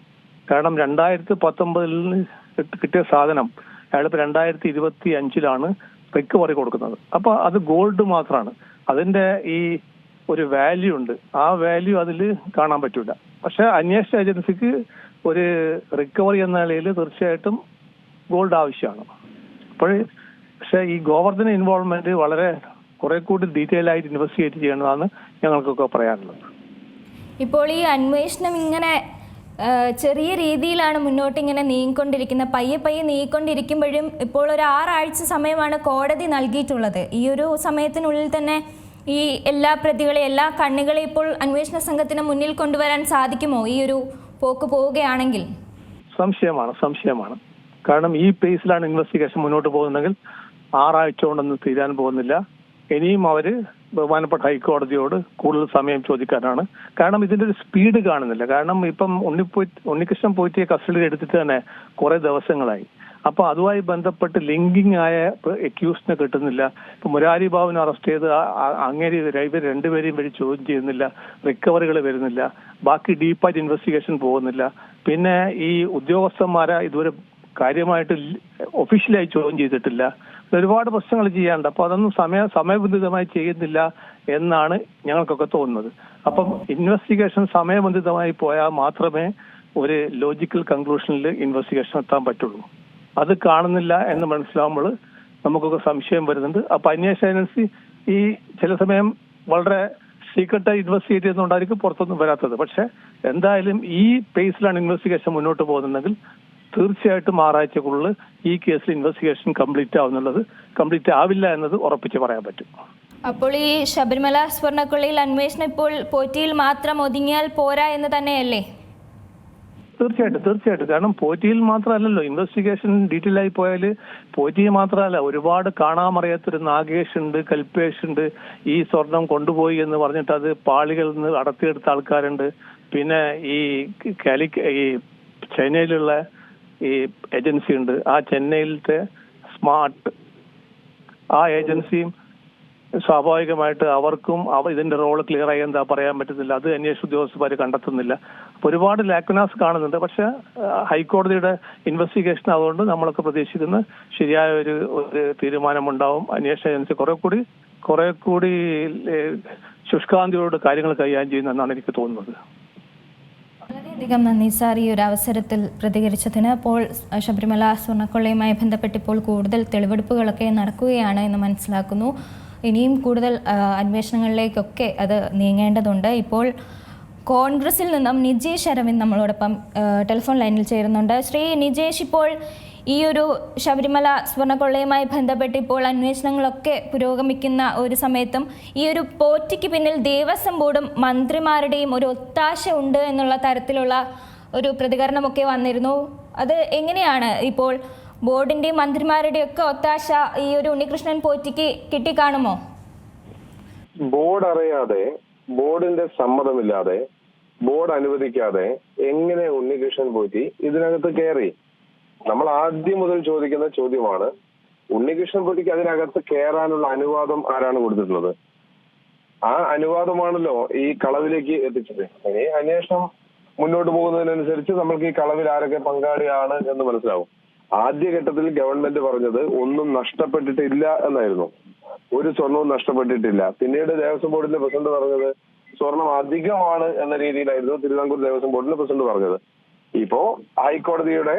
കാരണം രണ്ടായിരത്തി പത്തൊമ്പതിൽ കിട്ടിയ സാധനം അയാളിപ്പോ രണ്ടായിരത്തി ഇരുപത്തി അഞ്ചിലാണ് റിക്കവറി കൊടുക്കുന്നത്. അപ്പൊ അത് ഗോൾഡ് മാത്രമാണ് അതിന്റെ ഈ ഒരു വാല്യൂ ഉണ്ട്. ആ വാല്യൂ അതിൽ കാണാൻ പറ്റൂല. പക്ഷെ അന്വേഷണ ഏജൻസിക്ക് ഒരു റിക്കവറി എന്ന നിലയിൽ തീർച്ചയായിട്ടും ഗോൾഡ് ആവശ്യമാണ്. അപ്പോൾ പക്ഷേ ഈ ഗോവർദ്ധന ഇൻവോൾവ്മെന്റ് വളരെ കുറെ കൂടി ഡീറ്റെയിൽ ആയിട്ട് ഇൻവെസ്റ്റിഗേറ്റ് ചെയ്യണമെന്നാണ് ഞങ്ങൾക്കൊക്കെ പറയാനുള്ളത്. ഇപ്പോൾ ഈ അന്വേഷണം ഇങ്ങനെ ചെറിയ രീതിയിലാണ് മുന്നോട്ട് ഇങ്ങനെ നീങ്ങിക്കൊണ്ടിരിക്കുന്നത് പയ്യെ പയ്യെ നീങ്ങിക്കൊണ്ടിരിക്കുമ്പോഴും ഇപ്പോൾ ഒരു ആറാഴ്ച സമയമാണ് കോടതി നൽകിയിട്ടുള്ളത്. ഈ ഒരു സമയത്തിനുള്ളിൽ തന്നെ ഈ എല്ലാ പ്രതികളെ എല്ലാ കണ്ണികളെ ഇപ്പോൾ അന്വേഷണ സംഘത്തിന് മുന്നിൽ കൊണ്ടുവരാൻ സാധിക്കുമോ? ഈ ഒരു പോക്ക് പോവുകയാണെങ്കിൽ? സംശയമാണ് സംശയമാണ്. കാരണം ഈ പേസിലാണ് ഇൻവെസ്റ്റിഗേഷൻ മുന്നോട്ട് പോകുന്നതെങ്കിൽ ആറാഴ്ച കൊണ്ടൊന്നും തീരാൻ പോകുന്നില്ല. ഇനിയും അവർ ബഹുമാനപ്പെട്ട ഹൈക്കോടതിയോട് കൂടുതൽ സമയം ചോദിക്കാനാണ്. കാരണം ഇതിന്റെ ഒരു സ്പീഡ് കാണുന്നില്ല. കാരണം ഇപ്പം ഉണ്ണിപ്പോയി ഉണ്ണികൃഷ്ണൻ പോയിട്ട് കസ്റ്റഡിയിൽ എടുത്തിട്ട് തന്നെ കുറെ ദിവസങ്ങളായി. അപ്പൊ അതുമായി ബന്ധപ്പെട്ട് ലിങ്കിങ് ആയ എക്യൂസിനെ കിട്ടുന്നില്ല. ഇപ്പൊ മുരാരി ബാബുവിനെ അറസ്റ്റ് ചെയ്ത് അങ്ങേരി ഇവർ രണ്ടുപേരെയും വഴി ചോദ്യം ചെയ്യുന്നില്ല. റിക്കവറികൾ വരുന്നില്ല. ബാക്കി ഡീപ്പായിട്ട് ഇൻവെസ്റ്റിഗേഷൻ പോകുന്നില്ല. പിന്നെ ഈ ഉദ്യോഗസ്ഥന്മാരെ ഇതുവരെ കാര്യമായിട്ട് ഒഫീഷ്യലായി ചോദ്യം ചെയ്തിട്ടില്ല. ഒരുപാട് പ്രശ്നങ്ങൾ ചെയ്യാനുണ്ട്. അപ്പൊ അതൊന്നും സമയ സമയബന്ധിതമായി ചെയ്യുന്നില്ല എന്നാണ് ഞങ്ങൾക്കൊക്കെ തോന്നുന്നത്. അപ്പം ഇൻവെസ്റ്റിഗേഷൻ സമയബന്ധിതമായി പോയാൽ മാത്രമേ ഒരു ലോജിക്കൽ കൺക്ലൂഷനിൽ ഇൻവെസ്റ്റിഗേഷൻ എത്താൻ പറ്റുള്ളൂ. അത് കാണുന്നില്ല എന്ന് മനസ്സിലാവുമ്പോൾ നമുക്കൊക്കെ സംശയം വരുന്നുണ്ട്. അപ്പൊ അന്വേഷണ ഏജൻസി ഈ ചില സമയം വളരെ സീക്രട്ടായി ഇൻവെസ്റ്റിഗേറ്റ് ചെയ്യുന്നതുകൊണ്ടായിരിക്കും പുറത്തൊന്നും വരാത്തത്. പക്ഷെ എന്തായാലും ഈ പേസിലാണ് ഇൻവെസ്റ്റിഗേഷൻ മുന്നോട്ട് പോകുന്നുണ്ടെങ്കിൽ തീർച്ചയായിട്ടും ആറാഴ്ചക്കുള്ളിൽ ഈ കേസിൽ ഇൻവെസ്റ്റിഗേഷൻ കംപ്ലീറ്റ് ആവുന്നുള്ളത് കംപ്ലീറ്റ് ആവില്ല എന്നത് ഉറപ്പിച്ച് പറയാൻ പറ്റും. അപ്പോൾ ഈ ശബരിമല സ്വർണക്കൊള്ളയിൽ അന്വേഷണം ഇപ്പോൾ പോറ്റിയിൽ മാത്രം ഒതുങ്ങിയാൽ പോരാ എന്ന് തന്നെയല്ലേ? തീർച്ചയായിട്ടും തീർച്ചയായിട്ടും. കാരണം പോറ്റിയിൽ മാത്രമല്ലല്ലോ ഇൻവെസ്റ്റിഗേഷൻ ഡീറ്റെയിൽ ആയി പോയാൽ പോറ്റിയെ മാത്രമല്ല ഒരുപാട് കാണാമറിയാത്തൊരു നാഗേഷ് ഉണ്ട് കൽപേഷ് ഉണ്ട് ഈ സ്വർണം കൊണ്ടുപോയി എന്ന് പറഞ്ഞിട്ട് അത് പാളികളിൽ നിന്ന് അടത്തിയെടുത്ത ആൾക്കാരുണ്ട്. പിന്നെ ഈ കാലി ഈ ചെന്നൈയിലുള്ള ഈ ഏജൻസി ഉണ്ട്. ആ ചെന്നൈയിലത്തെ സ്മാർട്ട് ആ ഏജൻസിയും സ്വാഭാവികമായിട്ട് അവർക്കും അവ ഇതിന്റെ റോൾ ക്ലിയർ ആയി എന്താ പറയാൻ പറ്റുന്നില്ല അത് അന്വേഷണ ഉദ്യോഗസ്ഥർ കണ്ടെത്തുന്നില്ല. ഒരുപാട് ലാക്കുനാസ് കാണുന്നുണ്ട്. പക്ഷെ ഹൈക്കോടതിയുടെ ഇൻവെസ്റ്റിഗേഷൻ അതുകൊണ്ട് നമ്മളൊക്കെ പ്രതീക്ഷിക്കുന്ന ശരിയായ ഒരു ഒരു തീരുമാനമുണ്ടാവും. അന്വേഷണ ഏജൻസി കുറെ കൂടി കുറെ കൂടി ശുഷ്കാന്തിയോട് കാര്യങ്ങൾ കൈകാര്യം ചെയ്യുന്നതെന്നാണ് എനിക്ക് തോന്നുന്നത്. വളരെയധികം നന്ദി സാർ ഈ ഒരു അവസരത്തിൽ പ്രതികരിച്ചതിന്. അപ്പോൾ ശബരിമല സ്വർണക്കൊള്ളയുമായി ബന്ധപ്പെട്ട് ഇപ്പോൾ കൂടുതൽ തെളിവെടുപ്പുകളൊക്കെ നടക്കുകയാണ് എന്ന് മനസ്സിലാക്കുന്നു. ഇനിയും കൂടുതൽ അന്വേഷണങ്ങളിലേക്കൊക്കെ അത് നീങ്ങേണ്ടതുണ്ട്. ഇപ്പോൾ കോൺഗ്രസിൽ നിന്നും നിജേഷ് അരവിന്ദ് നമ്മളോടൊപ്പം ടെലിഫോൺ ലൈനിൽ ചേരുന്നുണ്ട്. ശ്രീ നിജേഷ് ഇപ്പോൾ ഈ ഒരു ശബരിമല സ്വർണക്കൊള്ളയുമായി ബന്ധപ്പെട്ട് ഇപ്പോൾ അന്വേഷണങ്ങളൊക്കെ പുരോഗമിക്കുന്ന ഒരു സമയത്തും ഈ ഒരു പോറ്റിക്ക് പിന്നിൽ ദേവസ്വം ബോർഡും മന്ത്രിമാരുടെയും ഒരു ഒത്താശ ഉണ്ട് എന്നുള്ള തരത്തിലുള്ള ഒരു പ്രതികരണമൊക്കെ വന്നിരുന്നു. അത് എങ്ങനെയാണ് ഇപ്പോൾ ബോർഡിന്റെയും മന്ത്രിമാരുടെയും ഒക്കെ ഒത്താശ ഈ ഒരു ഉണ്ണികൃഷ്ണൻ പോറ്റിക്ക് കിട്ടിക്കാണുമോ? ബോർഡ് അറിയാതെ ബോർഡിന്റെ സമ്മതമില്ലാതെ ബോർഡ് അനുവദിക്കാതെ എങ്ങനെ ഉണ്ണികൃഷ്ണൻ പോറ്റി? ഇതിനകത്ത് കയറി നമ്മൾ ആദ്യം മുതൽ ചോദിക്കുന്ന ചോദ്യമാണ് ഉണ്ണികൃഷ്ണൻ പോറ്റിക്ക് അതിനകത്ത് കയറാനുള്ള അനുവാദം ആരാണ് കൊടുത്തിട്ടുള്ളത്? ആ അനുവാദമാണല്ലോ ഈ കളവിലേക്ക് എത്തിച്ചത്. ഇനി അന്വേഷണം മുന്നോട്ട് പോകുന്നതിനനുസരിച്ച് നമ്മൾക്ക് ഈ കളവിൽ ആരൊക്കെ പങ്കാളിയാണ് എന്ന് മനസ്സിലാവും. ആദ്യഘട്ടത്തിൽ ഗവൺമെന്റ് പറഞ്ഞത് ഒന്നും നഷ്ടപ്പെട്ടിട്ടില്ല എന്നായിരുന്നു. ഒരു സ്വർണവും നഷ്ടപ്പെട്ടിട്ടില്ല. പിന്നീട് ദേവസ്വം ബോർഡിന്റെ പ്രസിഡന്റ് പറഞ്ഞത് സ്വർണം അധികമാണ് എന്ന രീതിയിലായിരുന്നു തിരുവിതാംകൂർ ദേവസ്വം ബോർഡിന്റെ പ്രസിഡന്റ് പറഞ്ഞത്. ഇപ്പോ ഹൈക്കോടതിയുടെ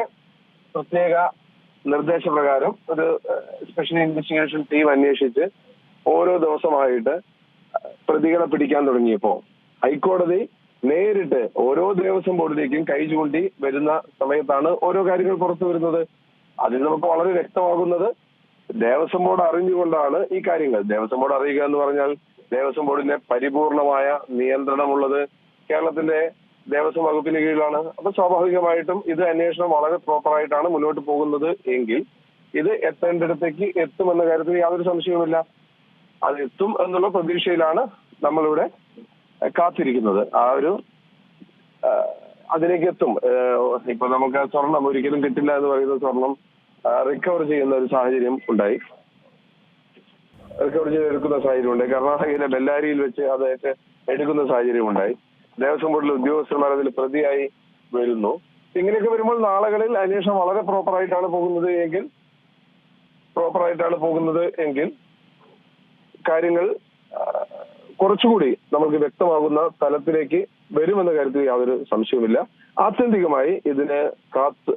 പ്രത്യേക നിർദ്ദേശപ്രകാരം ഒരു സ്പെഷ്യൽ ഇൻവെസ്റ്റിഗേഷൻ ടീം അന്വേഷിച്ച് ഓരോ ദിവസമായിട്ട് പ്രതികളെ പിടിക്കാൻ തുടങ്ങിയപ്പോ ഹൈക്കോടതി നേരിട്ട് ഓരോ ദേവസ്വം ബോർഡിലേക്കും കൈ ചൂണ്ടി വരുന്ന സമയത്താണ് ഓരോ കാര്യങ്ങൾ പുറത്തു വരുന്നത്. അതിൽ നമുക്ക് വളരെ വ്യക്തമാകുന്നത് ദേവസ്വം ബോർഡ് അറിഞ്ഞുകൊണ്ടാണ് ഈ കാര്യങ്ങൾ. ദേവസ്വം ബോർഡ് അറിയുക എന്ന് പറഞ്ഞാൽ ദേവസ്വം ബോർഡിന്റെ പരിപൂർണമായ നിയന്ത്രണമുള്ളത് കേരളത്തിന്റെ ദേവസ്വം വകുപ്പിന് കീഴിലാണ്. അപ്പൊ സ്വാഭാവികമായിട്ടും ഇത് അന്വേഷണം വളരെ പ്രോപ്പറായിട്ടാണ് മുന്നോട്ട് പോകുന്നത് എങ്കിൽ ഇത് എത്തേണ്ടിടത്തേക്ക് എത്തുമെന്ന കാര്യത്തിൽ യാതൊരു സംശയവുമില്ല. അത് എത്തും എന്നുള്ള പ്രതീക്ഷയിലാണ് നമ്മളിവിടെ കാത്തിരിക്കുന്നത്. ആ ഒരു അതിലേക്ക് എത്തും. ഇപ്പൊ നമുക്ക് സ്വർണം ഒരിക്കലും കിട്ടില്ല എന്ന് പറയുന്ന സ്വർണം റിക്കവർ ചെയ്യുന്ന ഒരു സാഹചര്യം ഉണ്ടായി. ചെയ്ത് എടുക്കുന്ന സാഹചര്യം ഉണ്ടായി കർണാടകയിലെ ബെല്ലാരിയിൽ വെച്ച് അത് എടുക്കുന്ന സാഹചര്യം ഉണ്ടായി ദേവസ്വം ബോർഡിലെ ഉദ്യോഗസ്ഥന്മാർ അതിൽ പ്രതിയായി വരുന്നു. ഇങ്ങനെയൊക്കെ വരുമ്പോൾ നാളുകളിൽ അന്വേഷണം വളരെ പ്രോപ്പറായിട്ടാണ് പോകുന്നത് എങ്കിൽ പ്രോപ്പറായിട്ടാണ് പോകുന്നത് എങ്കിൽ കാര്യങ്ങൾ കുറച്ചുകൂടി നമുക്ക് വ്യക്തമാകുന്ന തലത്തിലേക്ക് വരുമെന്ന കാര്യത്തിൽ യാതൊരു സംശയവുമില്ല. ആത്യന്തികമായി ഇതിന് കാത്ത്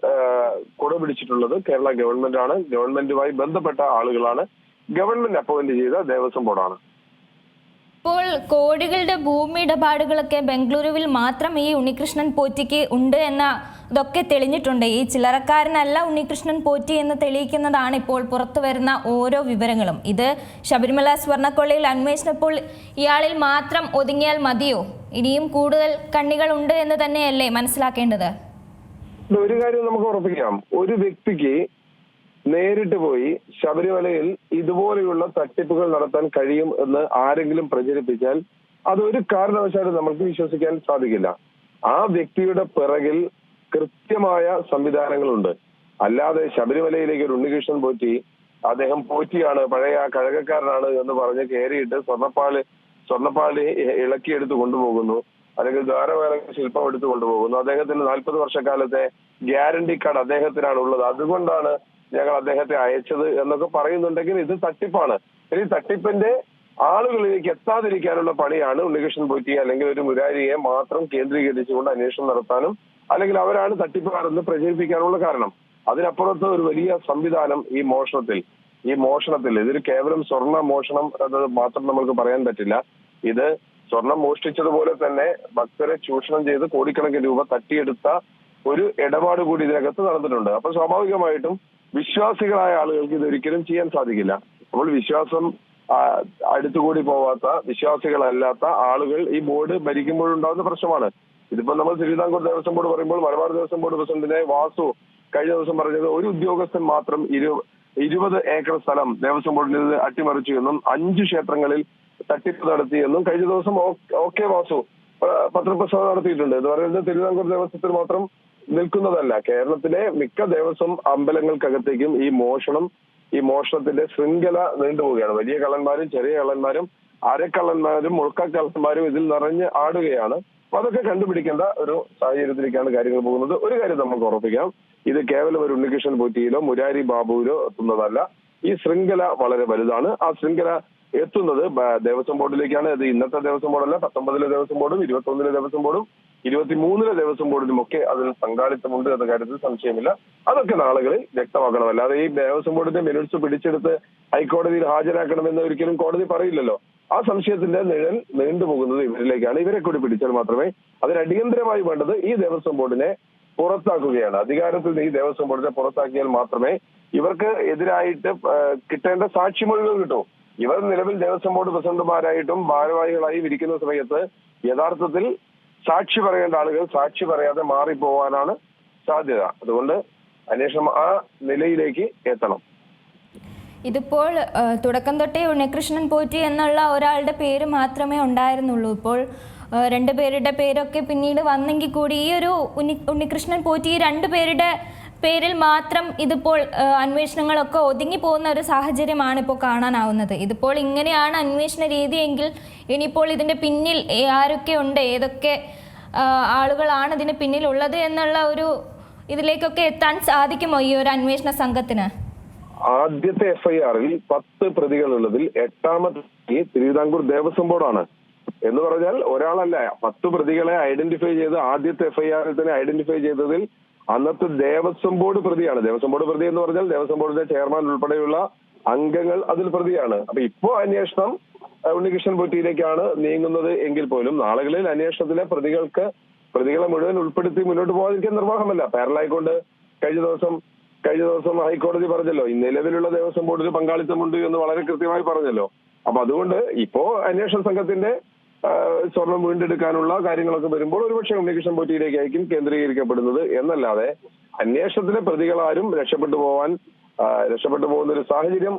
കുടപിടിച്ചിട്ടുള്ളത് കേരള ഗവൺമെന്റ് ആണ് ഗവൺമെന്റുമായി ബന്ധപ്പെട്ട ആളുകളാണ്. ഗവൺമെന്റ് അപ്പോയിന്റ് ചെയ്ത ദേവസ്വം ബോർഡാണ്. ഇപ്പോൾ കോടികളുടെ ഭൂമി ഇടപാടുകളൊക്കെ ബംഗളൂരുവിൽ മാത്രം ഈ ഉണ്ണികൃഷ്ണൻ പോറ്റിക്ക് ഉണ്ട് എന്ന ഇതൊക്കെ തെളിഞ്ഞിട്ടുണ്ട്. ഈ ചില്ലറക്കാരനല്ല ഉണ്ണികൃഷ്ണൻ പോറ്റി എന്ന് തെളിയിക്കുന്നതാണ് ഇപ്പോൾ പുറത്തു വരുന്ന ഓരോ വിവരങ്ങളും. ഇത് ശബരിമല സ്വർണക്കൊള്ളയിൽ അന്വേഷണം ഇപ്പോൾ ഇയാളിൽ മാത്രം ഒതുങ്ങിയാൽ മതിയോ? ഇനിയും കൂടുതൽ കണ്ണികൾ ഉണ്ട് എന്ന് തന്നെയല്ലേ മനസ്സിലാക്കേണ്ടത്? ഒരു കാര്യം നമുക്ക് ഉറപ്പിക്കാം. ഒരു വ്യക്തിക്ക് നേരിട്ട് പോയി ശബരിമലയിൽ ഇതുപോലെയുള്ള തട്ടിപ്പുകൾ നടത്താൻ കഴിയും എന്ന് ആരെങ്കിലും പ്രചരിപ്പിച്ചാൽ അതൊരു കാരണവശാലും നമുക്ക് വിശ്വസിക്കാൻ സാധിക്കില്ല. ആ വ്യക്തിയുടെ പിറകിൽ കൃത്യമായ സംവിധാനങ്ങളുണ്ട്. അല്ലാതെ ശബരിമലയിലേക്ക് ഒരു ഉണ്ണികൃഷ്ണൻ പോറ്റി അദ്ദേഹം പോറ്റിയാണ് പഴയ കഴകക്കാരനാണ് എന്ന് പറഞ്ഞ് കയറിയിട്ട് സ്വർണപ്പാൽ ഇ- ഇളക്കിയെടുത്ത് കൊണ്ടുപോകുന്നു. അല്ലെങ്കിൽ ദ്വാരവേല ശില്പം എടുത്തു കൊണ്ടുപോകുന്നു. അദ്ദേഹത്തിന് നാൽപ്പത് വർഷക്കാലത്തെ ഗ്യാരണ്ടി കാർഡ് അദ്ദേഹത്തിനാണ് ഉള്ളത് അതുകൊണ്ടാണ് ഞങ്ങൾ അദ്ദേഹത്തെ അയച്ചത് എന്നൊക്കെ പറയുന്നുണ്ടെങ്കിൽ ഇത് തട്ടിപ്പാണ്. ഈ തട്ടിപ്പിന്റെ ആളുകളിലേക്ക് എത്താതിരിക്കാനുള്ള പണിയാണ് ഉണ്ണികൃഷ്ണൻ പോറ്റി അല്ലെങ്കിൽ ഒരു മുരാരിയെ മാത്രം കേന്ദ്രീകരിച്ചുകൊണ്ട് അന്വേഷണം നടത്താനും അല്ലെങ്കിൽ അവരാണ് തട്ടിപ്പുകാരെന്ന് പ്രചരിപ്പിക്കാനുള്ള കാരണം. അതിനപ്പുറത്ത് ഒരു വലിയ സംവിധാനം ഈ മോഷണത്തിൽ ഈ മോഷണത്തിൽ ഇതൊരു കേവലം സ്വർണ മോഷണം എന്നത് മാത്രം നമുക്ക് പറയാൻ പറ്റില്ല. ഇത് സ്വർണം മോഷ്ടിച്ചതുപോലെ തന്നെ ഭക്തരെ ചൂഷണം ചെയ്ത് കോടിക്കണക്കിന് രൂപ തട്ടിയെടുത്ത ഒരു ഇടപാട് കൂടി ഇതിനകത്ത് നടന്നിട്ടുണ്ട്. അപ്പൊ സ്വാഭാവികമായിട്ടും വിശ്വാസികളായ ആളുകൾക്ക് ഇത് ഒരിക്കലും ചെയ്യാൻ സാധിക്കില്ല. അപ്പോൾ വിശ്വാസം അടുത്തുകൂടി പോവാത്ത വിശ്വാസികളല്ലാത്ത ആളുകൾ ഈ ബോർഡ് ഭരിക്കുമ്പോഴുണ്ടാകുന്ന പ്രശ്നമാണ്. ഇതിപ്പോ നമ്മൾ തിരുവിതാംകൂർ ദേവസ്വം ബോർഡ് പറയുമ്പോൾ മലബാർ ദേവസ്വം ബോർഡ് പ്രസിഡന്റിനെ വാസു കഴിഞ്ഞ ദിവസം പറഞ്ഞത് ഒരു ഉദ്യോഗസ്ഥൻ മാത്രം ഇരു ഇരുപത് ഏക്കർ സ്ഥലം ദേവസ്വം ബോർഡിൽ അട്ടിമറിച്ചു എന്നും അഞ്ചു ക്ഷേത്രങ്ങളിൽ തട്ടിപ്പ് നടത്തിയെന്നും കഴിഞ്ഞ ദിവസം ഓക്കെ വാസു ആ, പത്രപ്രസവം നടത്തിയിട്ടുണ്ട്. എന്ന് പറയുന്നത് തിരുവിതാംകൂർ ദേവസ്വത്തിൽ മാത്രം നിൽക്കുന്നതല്ല. കേരളത്തിലെ മിക്ക ദേവസ്വം അമ്പലങ്ങൾക്കകത്തേക്കും ഈ മോഷണം ഈ മോഷണത്തിന്റെ ശൃംഖല നീണ്ടുപോവുകയാണ്. വലിയ കള്ളന്മാരും ചെറിയ കള്ളന്മാരും അരക്കള്ളന്മാരും മുഴക്കക്കള്ളന്മാരും ഇതിൽ നിറഞ്ഞ് ആടുകയാണ്. അപ്പൊ അതൊക്കെ കണ്ടുപിടിക്കേണ്ട ഒരു സാഹചര്യത്തിലേക്കാണ് കാര്യങ്ങൾ പോകുന്നത്. ഒരു കാര്യം നമുക്ക് ഉറപ്പിക്കാം. ഇത് കേവലം ഒരു ഉണ്ണികൃഷ്ണൻ പോറ്റിയിലോ മുരാരി ബാബുവിലോ എത്തുന്നതല്ല. ഈ ശൃംഖല വളരെ വലുതാണ്. ആ ശൃംഖല എത്തുന്നത് ദേവസ്വം ബോർഡിലേക്കാണ്. അത് ഇന്നത്തെ ദേവസ്വം ബോർഡല്ല പത്തൊമ്പതിലെ ദേവസ്വം ബോർഡും ഇരുപത്തൊന്നിലെ ദേവസ്വം ബോർഡും ഇരുപത്തിമൂന്നിലെ ദേവസ്വം ബോർഡിലുമൊക്കെ അതിൽ പങ്കാളിത്തമുണ്ട് എന്ന കാര്യത്തിൽ സംശയമില്ല. അതൊക്കെ നാളുകളിൽ വ്യക്തമാക്കണം അല്ലാതെ ഈ ദേവസ്വം ബോർഡിന്റെ മിനിറ്റ്സ് പിടിച്ചെടുത്ത് ഹൈക്കോടതിയിൽ ഹാജരാക്കണമെന്ന് ഒരിക്കലും കോടതി പറയില്ലല്ലോ. ആ സംശയത്തിന്റെ നിഴൽ നീണ്ടുപോകുന്നത് ഇവരിലേക്കാണ്. ഇവരെ കൂടി പിടിച്ചാൽ മാത്രമേ അതിനടിയന്തരമായി വേണ്ടത് ഈ ദേവസ്വം ബോർഡിനെ പുറത്താക്കുകയാണ്. അധികാരത്തിൽ നിന്ന് ഈ ദേവസ്വം ബോർഡിനെ പുറത്താക്കിയാൽ മാത്രമേ ഇവർക്ക് എതിരായിട്ട് കിട്ടേണ്ട സാക്ഷിമൊഴികൾ കിട്ടൂ. ഇവർ നിലവിൽ ദേവസ്വം ബോർഡ് പ്രസിഡന്റുമാരായിട്ടും ഭാരവാഹികളായും ഇരിക്കുന്ന സമയത്ത് യഥാർത്ഥത്തിൽ സാക്ഷി പറയേണ്ട ആളുകൾ സാക്ഷി പറയാതെ മാറിപ്പോവാനാണ് സാധ്യത. അതുകൊണ്ട് അന്വേഷണം ആ നിലയിലേക്ക് എത്തണം. ഇതിപ്പോൾ തുടക്കം തൊട്ടേ ഉണ്ണികൃഷ്ണൻ പോറ്റി എന്നുള്ള ഒരാളുടെ പേര് മാത്രമേ ഉണ്ടായിരുന്നുള്ളൂ. ഇപ്പോൾ രണ്ട് പേരുടെ പേരൊക്കെ പിന്നീട് വന്നെങ്കിൽ കൂടി ഈ ഒരു ഉണ്ണി ഉണ്ണികൃഷ്ണൻ പോറ്റി ഈ രണ്ട് പേരുടെ പേരിൽ മാത്രം ഇതിപ്പോൾ അന്വേഷണങ്ങളൊക്കെ ഒതുങ്ങി പോകുന്ന ഒരു സാഹചര്യമാണ് ഇപ്പോൾ കാണാനാവുന്നത്. ഇതിപ്പോൾ ഇങ്ങനെയാണ് അന്വേഷണ രീതിയെങ്കിൽ ഇനിയിപ്പോൾ ഇതിന്റെ പിന്നിൽ ആരൊക്കെ ഉണ്ട് ഏതൊക്കെ ആളുകളാണ് ഇതിന് പിന്നിലുള്ളത് എന്നുള്ള ഒരു ഇതിലേക്കൊക്കെ എത്താൻ സാധിക്കുമോ ഈ ഒരു അന്വേഷണ സംഘത്തിന്? ആദ്യത്തെ എഫ്ഐആറിൽ പത്ത് പ്രതികളുള്ളതിൽ എട്ടാമത്തെ തിരുവിതാംകൂർ ദേവസ്വം ബോർഡാണ്. എന്ന് പറഞ്ഞാൽ ഒരാളല്ല പത്ത് പ്രതികളെ ഐഡന്റിഫൈ ചെയ്ത് ആദ്യത്തെ എഫ്ഐആറിൽ തന്നെ ഐഡന്റിഫൈ ചെയ്തതിൽ അന്നത്തെ ദേവസ്വം ബോർഡ് പ്രതിയാണ്. ദേവസ്വം ബോർഡ് പ്രതി എന്ന് പറഞ്ഞാൽ ദേവസ്വം ബോർഡിന്റെ ചെയർമാൻ ഉൾപ്പെടെയുള്ള അംഗങ്ങൾ അതിൽ പ്രതിയാണ്. അപ്പൊ ഇപ്പോ അന്വേഷണം ഉണ്ണികൃഷ്ണൻ പൊറ്റിയിലേക്കാണ് നീങ്ങുന്നത് എങ്കിൽ പോലും നാളുകളിൽ അന്വേഷണത്തിലെ പ്രതികൾക്ക് പ്രതികളെ മുഴുവൻ ഉൾപ്പെടുത്തി മുന്നോട്ട് പോകാതിരിക്കാൻ നിർവാഹമല്ല. പാരലായിക്കൊണ്ട് കഴിഞ്ഞ ദിവസം കഴിഞ്ഞ ദിവസം ഹൈക്കോടതി പറഞ്ഞല്ലോ ഈ നിലവിലുള്ള ദേവസ്വം ബോർഡിൽ പങ്കാളിത്തമുണ്ട് എന്ന് വളരെ കൃത്യമായി പറഞ്ഞല്ലോ. അപ്പൊ അതുകൊണ്ട് ഇപ്പോ അന്വേഷണ സംഘത്തിന്റെ സ്വർണം വീണ്ടെടുക്കാനുള്ള കാര്യങ്ങളൊക്കെ വരുമ്പോൾ ഒരുപക്ഷെ ഉണ്ണികൃഷ്ണൻ പോറ്റിയിലേക്കായിരിക്കും കേന്ദ്രീകരിക്കപ്പെടുന്നത് എന്നല്ലാതെ അന്വേഷണത്തിലെ പ്രതികളാരും രക്ഷപ്പെട്ടു പോവാൻ രക്ഷപ്പെട്ടു പോകുന്ന ഒരു സാഹചര്യം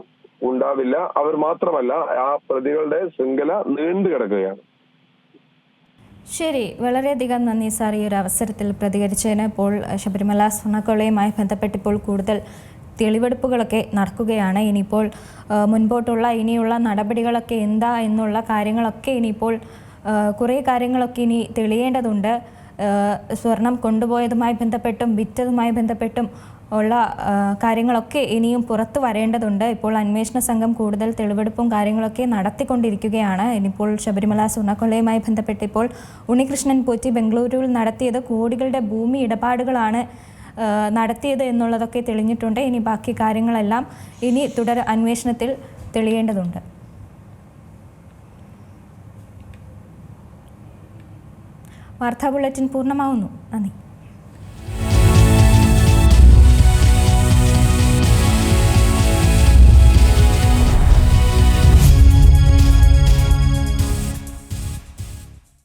ഉണ്ടാവില്ല. അവർ മാത്രമല്ല ആ പ്രതികളുടെ ശൃംഖല നീണ്ടു കിടക്കുകയാണ്. ശരി. വളരെയധികം നന്ദി സാർ ഈ ഒരു അവസരത്തിൽ പ്രതികരിച്ചതിന്. ഇപ്പോൾ ശബരിമല സ്വർണക്കൊള്ളയുമായി ബന്ധപ്പെട്ട് ഇപ്പോൾ കൂടുതൽ തെളിവെടുപ്പുകളൊക്കെ നടക്കുകയാണ്. ഇനിയിപ്പോൾ മുൻപോട്ടുള്ള ഇനിയുള്ള നടപടികളൊക്കെ എന്താ എന്നുള്ള കാര്യങ്ങളൊക്കെ ഇനിയിപ്പോൾ കുറേ കാര്യങ്ങളൊക്കെ ഇനി തെളിയേണ്ടതുണ്ട്. സ്വർണം കൊണ്ടുപോയതുമായി ബന്ധപ്പെട്ടും വിറ്റതുമായി ബന്ധപ്പെട്ടും ഉള്ള കാര്യങ്ങളൊക്കെ ഇനിയും പുറത്തു വരേണ്ടതുണ്ട്. ഇപ്പോൾ അന്വേഷണ സംഘം കൂടുതൽ തെളിവെടുപ്പും കാര്യങ്ങളൊക്കെ നടത്തിക്കൊണ്ടിരിക്കുകയാണ്. ഇനിയിപ്പോൾ ശബരിമല സ്വർണക്കൊള്ളയുമായി ബന്ധപ്പെട്ട് ഇപ്പോൾ ഉണ്ണികൃഷ്ണൻ പോറ്റി ബംഗളൂരുവിൽ നടത്തിയത് കോടികളുടെ ഭൂമി ഇടപാടുകളാണ്. നടത്തിയത് എന്നുള്ളതൊക്കെ തെളിഞ്ഞിട്ടുണ്ട്. ഇനി ബാക്കി കാര്യങ്ങളെല്ലാം ഇനി തുടർ അന്വേഷണത്തിൽ തെളിയേണ്ടതുണ്ട്. വാർത്താ ബുള്ളറ്റിൻ പൂർണമാവുന്നു. നന്ദി.